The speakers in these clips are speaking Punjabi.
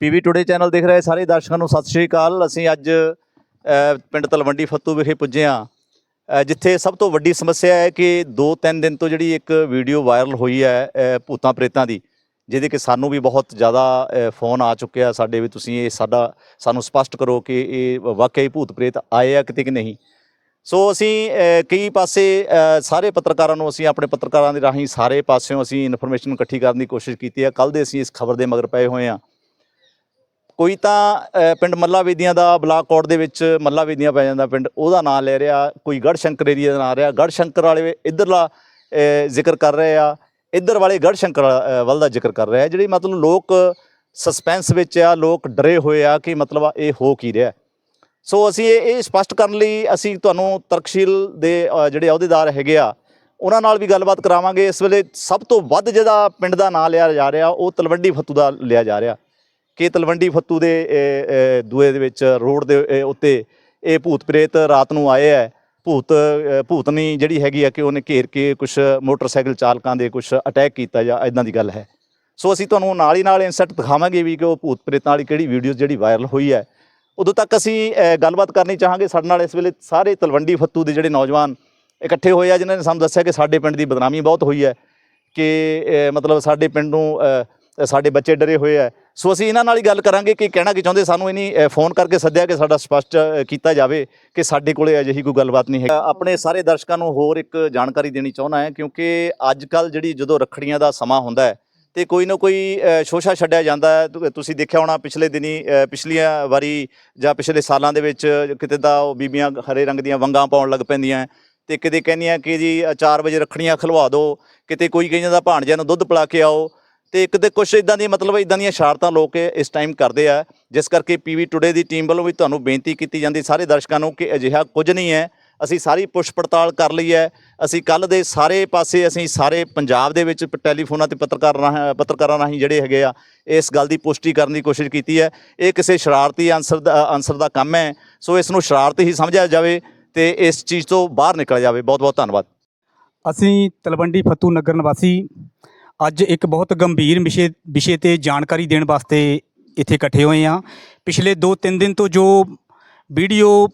ਪੀਵੀ ਟੁਡੇ ਚੈਨਲ ਦੇਖ ਰਹੇ ਸਾਰੇ ਦਰਸ਼ਕਾਂ ਨੂੰ ਸਤਿ ਸ਼੍ਰੀ ਅਕਾਲ। ਅਸੀਂ ਅੱਜ ਪਿੰਡ ਤਲਵੰਡੀ ਫੱਤੂ ਵਿਖੇ ਪੁੱਜੇ ਹਾਂ। ਜਿੱਥੇ ਸਭ ਤੋਂ ਵੱਡੀ ਸਮੱਸਿਆ ਹੈ ਕਿ 2-3 ਦਿਨ ਤੋਂ ਜਿਹੜੀ ਇੱਕ ਵੀਡੀਓ ਵਾਇਰਲ ਹੋਈ ਹੈ ਭੂਤਾਂ ਪ੍ਰੇਤਾਂ ਦੀ, ਜਿਹਦੇ ਕਿ ਸਾਨੂੰ ਵੀ ਬਹੁਤ ਜ਼ਿਆਦਾ ਫੋਨ ਆ ਚੁੱਕਿਆ ਸਾਡੇ ਵੀ ਤੁਸੀਂ ਇਹ ਸਾਡਾ, ਸਾਨੂੰ ਸਪਸ਼ਟ ਕਰੋ ਕਿ ਇਹ ਵਾਕਈ ਭੂਤ ਪ੍ਰੇਤ ਆਏ ਆ ਕਿਤੇ ਕਿ ਨਹੀਂ। ਸੋ ਅਸੀਂ ਕਈ ਪਾਸੇ ਸਾਰੇ ਪੱਤਰਕਾਰਾਂ ਨੂੰ ਅਸੀਂ ਆਪਣੇ ਪੱਤਰਕਾਰਾਂ ਦੇ ਰਾਹੀਂ ਸਾਰੇ ਪਾਸਿਓਂ ਅਸੀਂ ਇਨਫੋਰਮੇਸ਼ਨ ਇਕੱਠੀ ਕਰਨ ਦੀ ਕੋਸ਼ਿਸ਼ ਕੀਤੀ ਹੈ। ਕੱਲ ਦੇ ਅਸੀਂ ਇਸ ਖਬਰ ਦੇ ਮਗਰ ਪਏ ਹੋਏ ਹਾਂ। ਕੋਈ ਤਾਂ ਪਿੰਡ ਮੱਲਾ ਵੇਦੀਆਂ ਦਾ ਬਲਾਕ ਕੋਟ ਦੇ ਵਿੱਚ ਮੱਲਾ ਵੇਦੀਆਂ ਪੈ ਜਾਂਦਾ ਪਿੰਡ, ਉਹਦਾ ਨਾਮ ਲੈ ਰਿਹਾ, ਕੋਈ ਗੜ੍ਹ ਸ਼ੰਕਰ ਏਰੀਆ ਦਾ ਨਾਮ ਰਿਹਾ। ਗੜ੍ਹ ਸ਼ੰਕਰ ਵਾਲੇ ਇਧਰਲਾ ਜ਼ਿਕਰ ਕਰ ਰਹੇ ਆ, ਇੱਧਰ ਵਾਲੇ ਗੜ੍ਹ ਸ਼ੰਕਰ ਵੱਲ ਦਾ ਜ਼ਿਕਰ ਕਰ ਰਹੇ ਆ, ਜਿਹੜੀ ਮਤਲਬ ਲੋਕ ਸਸਪੈਂਸ ਵਿੱਚ ਆ, ਲੋਕ ਡਰੇ ਹੋਏ ਆ ਕਿ ਮਤਲਬ ਇਹ ਹੋ ਕੀ ਰਿਹਾ। ਸੋ ਅਸੀਂ ਇਹ ਇਹ ਸਪਸ਼ਟ ਕਰਨ ਲਈ ਅਸੀਂ ਤੁਹਾਨੂੰ ਤਰਕਸ਼ੀਲ ਦੇ ਜਿਹੜੇ ਅਹੁਦੇਦਾਰ ਹੈਗੇ ਆ, ਉਹਨਾਂ ਨਾਲ ਵੀ ਗੱਲਬਾਤ ਕਰਾਵਾਂਗੇ। ਇਸ ਵੇਲੇ ਸਭ ਤੋਂ ਵੱਧ ਜਿਹੜਾ ਪਿੰਡ ਦਾ ਨਾਂ ਲਿਆ ਜਾ ਰਿਹਾ, ਉਹ ਤਲਵੰਡੀ ਫੱਤੂ ਦਾ ਲਿਆ ਜਾ ਰਿਹਾ। ਕਿ ਤਲਵੰਡੀ ਫੱਤੂ ਦੇ ਦੂਏ ਦੇ ਵਿੱਚ, ਰੋਡ ਦੇ ਉੱਤੇ ਇਹ ਭੂਤ ਪ੍ਰੇਤ ਰਾਤ ਨੂੰ ਆਏ ਹੈ। ਭੂਤ ਭੂਤਨੀ ਜਿਹੜੀ ਹੈਗੀ ਆ ਕਿ ਉਹਨੇ ਘੇਰ ਕੇ ਕੁਝ ਮੋਟਰਸਾਈਕਲ ਚਾਲਕਾਂ ਦੇ ਕੁਝ ਅਟੈਕ ਕੀਤਾ ਜਾਂ ਇਦਾਂ ਦੀ ਗੱਲ ਹੈ। ਸੋ ਅਸੀਂ ਤੁਹਾਨੂੰ ਨਾਲ ਹੀ ਨਾਲ ਇਨਸੈਟ ਦਿਖਾਵਾਂਗੇ ਵੀ ਕਿ ਉਹ ਭੂਤ ਪ੍ਰੇਤਾਂ ਵਾਲੀ ਕਿਹੜੀ ਵੀਡੀਓ ਜਿਹੜੀ ਵਾਇਰਲ ਹੋਈ ਹੈ। ਉਦੋਂ ਤੱਕ ਅਸੀਂ ਗੱਲਬਾਤ ਕਰਨੀ ਚਾਹਾਂਗੇ ਸਾਡੇ ਨਾਲ ਇਸ ਵੇਲੇ ਸਾਰੇ ਤਲਵੰਡੀ ਫੱਤੂ ਦੇ ਜਿਹੜੇ ਨੌਜਵਾਨ ਇਕੱਠੇ ਹੋਏ ਆ, ਜਿਨ੍ਹਾਂ ਨੇ ਸਾਨੂੰ ਦੱਸਿਆ ਕਿ ਸਾਡੇ ਪਿੰਡ ਦੀ ਬਦਨਾਮੀ ਬਹੁਤ ਹੋਈ ਹੈ ਕਿ ਮਤਲਬ ਸਾਡੇ ਪਿੰਡ ਨੂੰ ਸਾਡੇ ਬੱਚੇ ਡਰੇ ਹੋਏ ਆ ਸੋ ਅਸੀਂ ਇਹਨਾਂ ਨਾਲ ਹੀ ਗੱਲ ਕਰਾਂਗੇ ਕਿ ਕਹਿਣਾ ਕੀ ਚਾਹੁੰਦੇ, ਸਾਨੂੰ ਇਨੀ ਫੋਨ ਕਰਕੇ ਸੱਦਿਆ ਕਿ ਸਾਡਾ ਸਪਸ਼ਟ ਕੀਤਾ ਜਾਵੇ ਕਿ ਸਾਡੇ ਕੋਲੇ ਅਜਿਹੀ ਕੋਈ ਗੱਲਬਾਤ ਨਹੀਂ ਹੈ। ਆਪਣੇ ਸਾਰੇ ਦਰਸ਼ਕਾਂ ਨੂੰ ਹੋਰ ਇੱਕ ਜਾਣਕਾਰੀ ਦੇਣੀ ਚਾਹੁੰਦਾ ਹੈ, ਕਿਉਂਕਿ ਅੱਜ ਕੱਲ ਜਿਹੜੀ ਜਦੋਂ ਰੱਖੜੀਆਂ ਦਾ ਸਮਾਂ ਹੁੰਦਾ ਹੈ ਤੇ ਕੋਈ ਨਾ ਕੋਈ ਸ਼ੋਸ਼ਾ ਛੱਡਿਆ ਜਾਂਦਾ ਹੈ। ਤੁਸੀਂ ਦੇਖਿਆ ਹੋਣਾ ਪਿਛਲੇ ਦਿਨੀ ਪਿਛਲੀਆਂ ਵਾਰੀ ਜਾਂ ਪਿਛਲੇ ਸਾਲਾਂ ਦੇ ਵਿੱਚ ਕਿਤੇ ਤਾਂ ਉਹ ਬੀਬੀਆਂ ਹਰੇ ਰੰਗ ਦੀਆਂ ਵੰਗਾਂ ਪਾਉਣ ਲੱਗ ਪੈਂਦੀਆਂ ਤੇ ਕਿਤੇ ਕਹਿੰਦੀਆਂ ਕਿ ਜੀ 4 ਵਜੇ ਰੱਖੜੀਆਂ ਖਲਵਾ ਦਿਓ, ਕਿਤੇ ਕੋਈ ਕਹੀ ਜਾਂਦਾ ਭਾਣਜਿਆਂ ਨੂੰ ਦੁੱਧ ਪਿਲਾ ਕੇ ਆਓ ਤੇ ਕਿਤੇ ਕੁਛ ਇਦਾਂ ਦੀ ਮਤਲਬ ਇਦਾਂ ਦੀਆਂ ਸ਼ਰਾਰਤਾਂ ਲੋਕ ਇਸ ਟਾਈਮ ਕਰਦੇ ਆ, ਜਿਸ ਕਰਕੇ ਪੀਵੀ ਟੁਡੇ ਦੀ ਟੀਮ ਵੱਲੋਂ ਵੀ ਤੁਹਾਨੂੰ ਬੇਨਤੀ ਕੀਤੀ ਜਾਂਦੀ, ਸਾਰੇ ਦਰਸ਼ਕਾਂ ਨੂੰ ਕਿ ਅਜਿਹਾ ਕੁਝ ਨਹੀਂ ਹੈ, ਅਸੀਂ ਸਾਰੀ ਪੁੱਛ ਪੜਤਾਲ ਕਰ ਲਈ ਹੈ, ਅਸੀਂ ਕੱਲ ਦੇ ਸਾਰੇ ਪਾਸੇ, ਅਸੀਂ ਸਾਰੇ ਪੰਜਾਬ ਦੇ ਵਿੱਚ ਪ- ਟੈਲੀਫੋਨਾਂ ਤੇ ਪੱਤਰਕਾਰ ਰਾਹੀਂ, ਪੱਤਰਕਾਰਾਂ ਰਾਹੀਂ ਜਿਹੜੇ ਹੈਗੇ ਆ, ਇਸ ਗੱਲ ਦੀ ਪੁਸ਼ਟੀ ਕਰਨ ਦੀ ਕੋਸ਼ਿਸ਼ ਕੀਤੀ ਹੈ, ਇਹ ਕਿਸੇ ਸ਼ਰਾਰਤੀ ਅਨਸਰ ਦਾ ਅਨਸਰ ਦਾ ਕੰਮ ਹੈ, ਸੋ ਇਸ ਨੂੰ ਸ਼ਰਾਰਤ ਹੀ ਸਮਝਿਆ ਜਾਵੇ ਤੇ ਇਸ ਚੀਜ਼ ਤੋਂ ਬਾਹਰ ਨਿਕਲ ਜਾਵੇ। ਬਹੁਤ ਬਹੁਤ ਧੰਨਵਾਦ। ਅਸੀਂ ਤਲਵੰਡੀ ਫੱਤੂ ਨਗਰ ਨਿਵਾਸੀ ਅੱਜ ਇੱਕ ਬਹੁਤ ਗੰਭੀਰ ਵਿਸ਼ੇ ਵਿਸ਼ੇ ਤੇ ਜਾਣਕਾਰੀ ਦੇਣ ਵਾਸਤੇ ਇੱਥੇ ਇਕੱਠੇ ਹੋਏ ਹਾਂ। ਪਿਛਲੇ 2-3 ਦਿਨ ਤੋਂ ਜੋ ਵੀਡੀਓ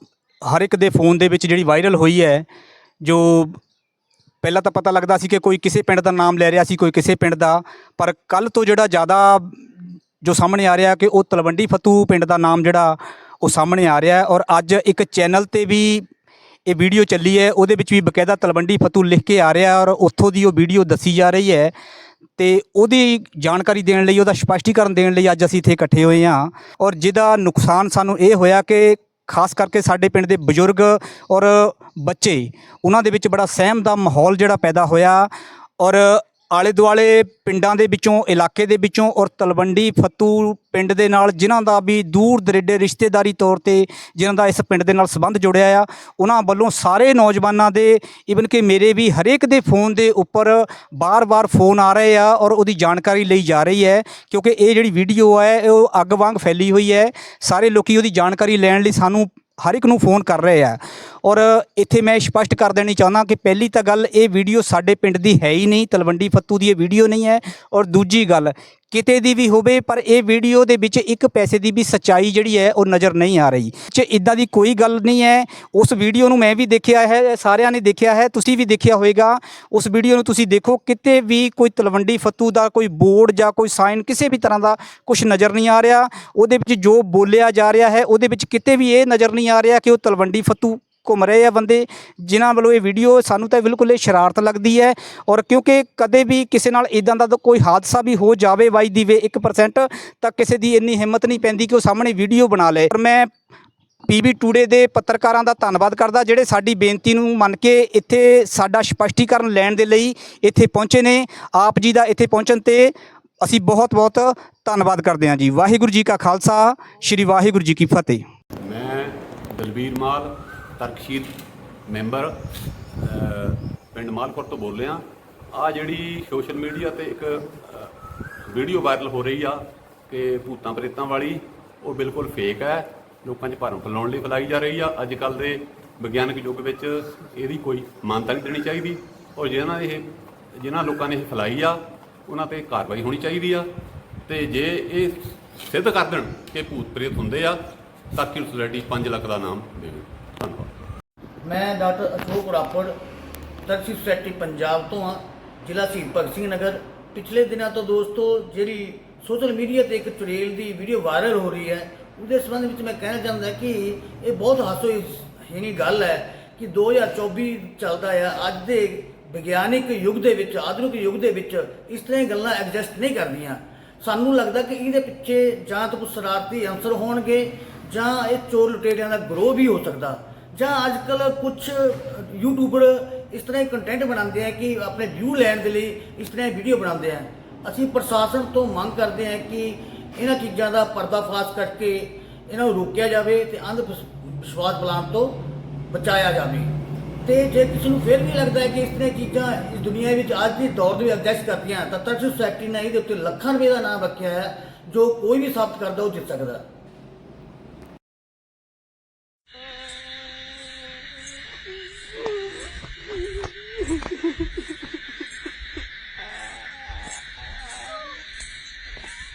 ਹਰ ਇੱਕ ਦੇ ਫੋਨ ਦੇ ਵਿੱਚ ਜਿਹੜੀ ਵਾਇਰਲ ਹੋਈ ਹੈ, ਜੋ ਪਹਿਲਾਂ ਤਾਂ ਪਤਾ ਲੱਗਦਾ ਸੀ ਕਿ ਕੋਈ ਕਿਸੇ ਪਿੰਡ ਦਾ ਨਾਮ ਲੈ ਰਿਹਾ ਸੀ, ਕੋਈ ਕਿਸੇ ਪਿੰਡ ਦਾ, ਪਰ ਕੱਲ ਤੋਂ ਜਿਹੜਾ ਜ਼ਿਆਦਾ ਜੋ ਸਾਹਮਣੇ ਆ ਰਿਹਾ ਕਿ ਉਹ ਤਲਵੰਡੀ ਫਤੂ ਪਿੰਡ ਦਾ ਨਾਮ ਜਿਹੜਾ, ਉਹ ਸਾਹਮਣੇ ਆ ਰਿਹਾ ਔਰ ਅੱਜ ਇੱਕ ਚੈਨਲ ਤੇ ਵੀ ਇਹ ਵੀਡੀਓ ਚੱਲੀ ਹੈ, ਉਹਦੇ ਵਿੱਚ ਵੀ ਬਕਾਇਦਾ ਤਲਵੰਡੀ ਫਤੂ ਲਿਖ ਕੇ ਆ ਰਿਹਾ ਔਰ ਉੱਥੋਂ ਦੀ ਉਹ ਵੀਡੀਓ ਦੱਸੀ ਜਾ ਰਹੀ ਹੈ। ਤੇ ਉਹਦੀ ਜਾਣਕਾਰੀ ਦੇਣ ਲਈ, ਉਹਦਾ ਸਪਸ਼ਟੀਕਰਨ ਦੇਣ ਲਈ ਅੱਜ ਅਸੀਂ ਇੱਥੇ ਇਕੱਠੇ ਹੋਏ ਹਾਂ ਔਰ ਜਿਹਦਾ ਨੁਕਸਾਨ ਸਾਨੂੰ ਇਹ ਹੋਇਆ ਕਿ ਖਾਸ ਕਰਕੇ ਸਾਡੇ ਪਿੰਡ ਦੇ ਬਜ਼ੁਰਗ ਔਰ ਬੱਚੇ, ਉਹਨਾਂ ਦੇ ਵਿੱਚ ਬੜਾ ਸਹਿਮ ਦਾ ਮਾਹੌਲ ਜਿਹੜਾ ਪੈਦਾ ਹੋਇਆ ਔਰ ਆਲੇ ਦੁਆਲੇ ਪਿੰਡਾਂ ਦੇ ਵਿੱਚੋਂ, ਇਲਾਕੇ ਦੇ ਵਿੱਚੋਂ ਔਰ ਤਲਵੰਡੀ, ਫੱਤੂ ਪਿੰਡ ਦੇ ਨਾਲ ਜਿਨ੍ਹਾਂ ਦਾ ਵੀ ਦੂਰ ਦਰੇਡੇ ਰਿਸ਼ਤੇਦਾਰੀ ਤੌਰ ਤੇ ਜਿਨ੍ਹਾਂ ਦਾ ਇਸ ਪਿੰਡ ਦੇ ਨਾਲ ਸੰਬੰਧ ਜੁੜਿਆ ਆ, ਉਹਨਾਂ ਵੱਲੋਂ ਸਾਰੇ ਨੌਜਵਾਨਾਂ ਦੇ ਇਵਨ ਕਿ ਮੇਰੇ ਵੀ ਹਰੇਕ ਦੇ ਫੋਨ ਦੇ ਉੱਪਰ ਬਾਰ-ਬਾਰ ਫੋਨ ਆ ਰਹੇ ਆ ਔਰ ਉਹਦੀ ਜਾਣਕਾਰੀ ਲਈ ਜਾ ਰਹੀ ਹੈ, ਕਿਉਂਕਿ ਇਹ ਜਿਹੜੀ ਵੀਡੀਓ ਹੈ, ਉਹ ਅੱਗ ਵਾਂਗ ਫੈਲੀ ਹੋਈ ਹੈ। ਸਾਰੇ ਲੋਕੀ ਉਹਦੀ ਜਾਣਕਾਰੀ ਲੈਣ ਲਈ ਸਾਨੂੰ ਹਰ ਇੱਕ ਨੂੰ ਫੋਨ ਕਰ ਰਹੇ ਆ। ਔਰ ਇੱਥੇ ਮੈਂ ਸਪਸ਼ਟ ਕਰ ਦੇਣੀ ਚਾਹੁੰਦਾ ਕਿ ਪਹਿਲੀ ਤਾਂ ਗੱਲ, ਇਹ ਵੀਡੀਓ ਸਾਡੇ ਪਿੰਡ ਦੀ ਹੈ ਹੀ ਨਹੀਂ, ਤਲਵੰਡੀ ਫੱਤੂ ਦੀ ਇਹ ਵੀਡੀਓ ਨਹੀਂ ਹੈ। ਔਰ ਦੂਜੀ ਗੱਲ ਕਿਤੇ ਦੀ ਵੀ ਹੋਵੇ, ਪਰ ਇਹ ਵੀਡੀਓ ਦੇ ਵਿੱਚ ਇੱਕ ਪੈਸੇ ਦੀ ਵੀ ਸੱਚਾਈ ਜਿਹੜੀ ਹੈ, ਉਹ ਨਜ਼ਰ ਨਹੀਂ ਆ ਰਹੀ। ਚ ਇਦਾਂ ਦੀ ਕੋਈ ਗੱਲ ਨਹੀਂ ਹੈ, ਉਸ ਵੀਡੀਓ ਨੂੰ ਮੈਂ ਵੀ ਦੇਖਿਆ ਹੈ, ਸਾਰਿਆਂ ਨੇ ਦੇਖਿਆ ਹੈ, ਤੁਸੀਂ ਵੀ ਦੇਖਿਆ ਹੋਵੇਗਾ। ਉਸ ਵੀਡੀਓ ਨੂੰ ਤੁਸੀਂ ਦੇਖੋ, ਕਿਤੇ ਵੀ ਕੋਈ ਤਲਵੰਡੀ, ਫੱਤੂ ਦਾ ਕੋਈ ਬੋਰਡ ਜਾਂ ਕੋਈ ਸਾਈਨ ਕਿਸੇ ਵੀ ਤਰ੍ਹਾਂ ਦਾ ਕੁਝ ਨਜ਼ਰ ਨਹੀਂ ਆ ਰਿਹਾ। ਉਹਦੇ ਵਿੱਚ ਜੋ ਬੋਲਿਆ ਜਾ ਰਿਹਾ ਹੈ, ਉਹਦੇ ਵਿੱਚ ਕਿਤੇ ਵੀ ਇਹ ਨਜ਼ਰ ਨਹੀਂ ਆ ਰਿਹਾ ਕਿ ਉਹ ਤਲਵੰਡੀ, ਫੱਤੂ ਘੁੰਮ ਰਹੇ ਆ ਬੰਦੇ, ਜਿਨ੍ਹਾਂ ਵੱਲੋਂ ਇਹ ਵੀਡੀਓ ਸਾਨੂੰ ਤਾਂ ਬਿਲਕੁਲ ਇਹ ਸ਼ਰਾਰਤ ਲੱਗਦੀ ਹੈ ਔਰ ਕਿਉਂਕਿ ਕਦੇ ਵੀ ਕਿਸੇ ਨਾਲ ਇਦਾਂ ਦਾ ਤਾਂ ਕੋਈ ਹਾਦਸਾ ਵੀ ਹੋ ਜਾਵੇ ਵਾਈ ਦੀ ਵੇ 1% ਤਾਂ ਕਿਸੇ ਦੀ ਇੰਨੀ ਹਿੰਮਤ ਨਹੀਂ ਪੈਂਦੀ ਕਿ ਉਹ ਸਾਹਮਣੇ ਵੀਡੀਓ ਬਣਾ ਲਏ ਪਰ ਮੈਂ ਪੀਬੀ ਟੂਡੇ ਦੇ ਪੱਤਰਕਾਰਾਂ ਦਾ ਧੰਨਵਾਦ ਕਰਦਾ, ਜਿਹੜੇ ਸਾਡੀ ਬੇਨਤੀ ਨੂੰ ਮੰਨ ਕੇ ਇੱਥੇ ਸਾਡਾ ਸਪਸ਼ਟੀਕਰਨ ਲੈਣ ਦੇ ਲਈ ਇੱਥੇ ਪਹੁੰਚੇ ਨੇ। ਆਪ ਜੀ ਦਾ ਇੱਥੇ ਪਹੁੰਚਣ ਤੇ ਅਸੀਂ ਬਹੁਤ ਬਹੁਤ ਧੰਨਵਾਦ ਕਰਦੇ ਹਾਂ ਜੀ। ਵਾਹਿਗੁਰੂ ਜੀ ਕਾ ਖਾਲਸਾ, ਸ੍ਰੀ ਵਾਹਿਗੁਰੂ ਜੀ ਕੀ ਫਤਿਹ। ਮੈਂ ਦਲਬੀਰ ਮਾਲ ਤਰਕਸ਼ੀਲ ਮੈਂਬਰ ਪਿੰਡ ਮਾਲਪੁਰ ਤੋਂ ਬੋਲ ਰਿਹਾ। ਆ ਜਿਹੜੀ ਸੋਸ਼ਲ ਮੀਡੀਆ ਤੇ ਇੱਕ ਵੀਡੀਓ ਵਾਇਰਲ ਹੋ ਰਹੀ ਆ ਕਿ ਭੂਤਾਂ ਪ੍ਰੇਤਾਂ ਵਾਲੀ, ਉਹ ਬਿਲਕੁਲ ਫੇਕ ਹੈ। ਲੋਕਾਂ 'ਚ ਭਰਮ ਫੈਲਾਉਣ ਲਈ ਫੈਲਾਈ ਜਾ ਰਹੀ ਆ। ਅੱਜ ਕੱਲ ਦੇ ਵਿਗਿਆਨਕ ਯੁੱਗ ਵਿੱਚ ਇਹਦੀ ਕੋਈ ਮਾਨਤਾ ਨਹੀਂ ਦੇਣੀ ਚਾਹੀਦੀ। ਔਰ ਜਿਹਨਾਂ ਇਹ ਜਿਨ੍ਹਾਂ ਲੋਕਾਂ ਨੇ ਇਹ ਫੈਲਾਈ ਆ, ਉਹਨਾਂ ਤੇ ਕਾਰਵਾਈ ਹੋਣੀ ਚਾਹੀਦੀ ਆ। ਤੇ ਜੇ ਇਹ ਸਿੱਧ ਕਰ ਦੇਣ ਕਿ ਭੂਤ ਪ੍ਰੇਤ ਹੁੰਦੇ ਆ, ਤਾਂ ਤਰਕਸ਼ੀਲ ਸੁਸਾਇਟੀ 5 ਲੱਖ ਦਾ ਨਾਮ ਦੇਵੇ। ਧੰਨਵਾਦ ਮੈਂ ਡਾਕਟਰ ਅਸ਼ੋਕ ਰਾਪੜ ਤਰਕਸ਼ੀ ਸੁਸਾਇਟੀ ਪੰਜਾਬ ਤੋਂ ਹਾਂ, ਜ਼ਿਲ੍ਹਾ ਸ਼ਹੀਦ ਭਗਤ ਸਿੰਘ ਨਗਰ। ਪਿਛਲੇ ਦਿਨਾਂ ਤੋਂ ਦੋਸਤੋ, ਜਿਹੜੀ ਸੋਸ਼ਲ ਮੀਡੀਆ ਤੇ ਇੱਕ ਚੁੜੇਲ ਦੀ ਵੀਡੀਓ ਵਾਇਰਲ ਹੋ ਰਹੀ ਹੈ, ਉਹਦੇ ਸੰਬੰਧ ਵਿੱਚ ਮੈਂ ਕਹਿਣਾ ਚਾਹੁੰਦਾ ਕਿ ਇਹ ਬਹੁਤ ਹਾਸੋਹੀਣੀ ਗੱਲ ਹੈ ਕਿ 2024 ਚੱਲਦਾ ਆ। ਅੱਜ ਦੇ ਵਿਗਿਆਨਿਕ ਯੁੱਗ ਦੇ ਵਿੱਚ, ਆਧੁਨਿਕ ਯੁੱਗ ਦੇ ਵਿੱਚ ਇਸ ਤਰ੍ਹਾਂ ਦੀਆਂ ਗੱਲਾਂ ਐਡਜਸਟ ਨਹੀਂ ਕਰਦੀਆਂ। ਸਾਨੂੰ ਲੱਗਦਾ ਕਿ ਇਹਦੇ ਪਿੱਛੇ ਜਾਂ ਤਾਂ ਕੁਝ ਸ਼ਰਾਰਤੀ ਅੰਸਰ ਹੋਣਗੇ ਜਾਂ ਇਹ ਚੋਰ ਲੁਟੇਰਿਆਂ ਦਾ ਗਰੋਹ ਵੀ ਹੋ ਸਕਦਾ। ਜਾਂ ਅੱਜ ਕੱਲ ਕੁਝ ਯੂਟਿਊਬਰ ਇਸ ਤਰ੍ਹਾਂ ਹੀ ਕੰਟੈਂਟ ਬਣਾਉਂਦੇ ਆ ਕਿ ਆਪਣੇ ਵਿਊ ਲੈਣ ਦੇ ਲਈ ਇਸ ਤਰ੍ਹਾਂ ਦੀ ਵੀਡੀਓ ਬਣਾਉਂਦੇ ਆ। ਅਸੀਂ ਪ੍ਰਸ਼ਾਸਨ ਤੋਂ ਮੰਗ ਕਰਦੇ ਆ ਕਿ ਇਹਨਾਂ ਚੀਜ਼ਾਂ ਦਾ ਪਰਦਾਫਾਸ਼ ਕਰਕੇ ਇਹਨਾਂ ਨੂੰ ਰੋਕਿਆ ਜਾਵੇ ਤੇ ਅੰਧ ਵਿਸ- ਵਿਸ਼ਵਾਸ ਬੁਲਾਉਣ ਤੋਂ ਬਚਾਇਆ ਜਾਵੇ। ਤੇ ਜੇ ਕਿਸੇ ਨੂੰ ਫਿਰ ਵੀ ਲੱਗਦਾ ਹੈ ਕਿ ਇਸ ਤਰ੍ਹਾਂ ਚੀਜ਼ਾਂ ਇਸ ਦੁਨੀਆ ਵਿੱਚ ਅੱਜ ਦੀ ਦੌਰ ਦੇ ਵਿੱਚ ਐਗਜ਼ਿਸਟ ਕਰਦੀਆਂ, ਤਾਂ ਤਰਸ ਸੋਸਾਇਟੀ ਨੇ ਇਹਦੇ ਉੱਤੇ ਲੱਖਾਂ ਰੁਪਏ ਦਾ ਨਾਮ ਰੱਖਿਆ ਹੈ, ਜੋ ਕੋਈ ਵੀ ਸਾਬਤ ਕਰਦਾ ਉਹ ਜਿੱਤ ਸਕਦਾ।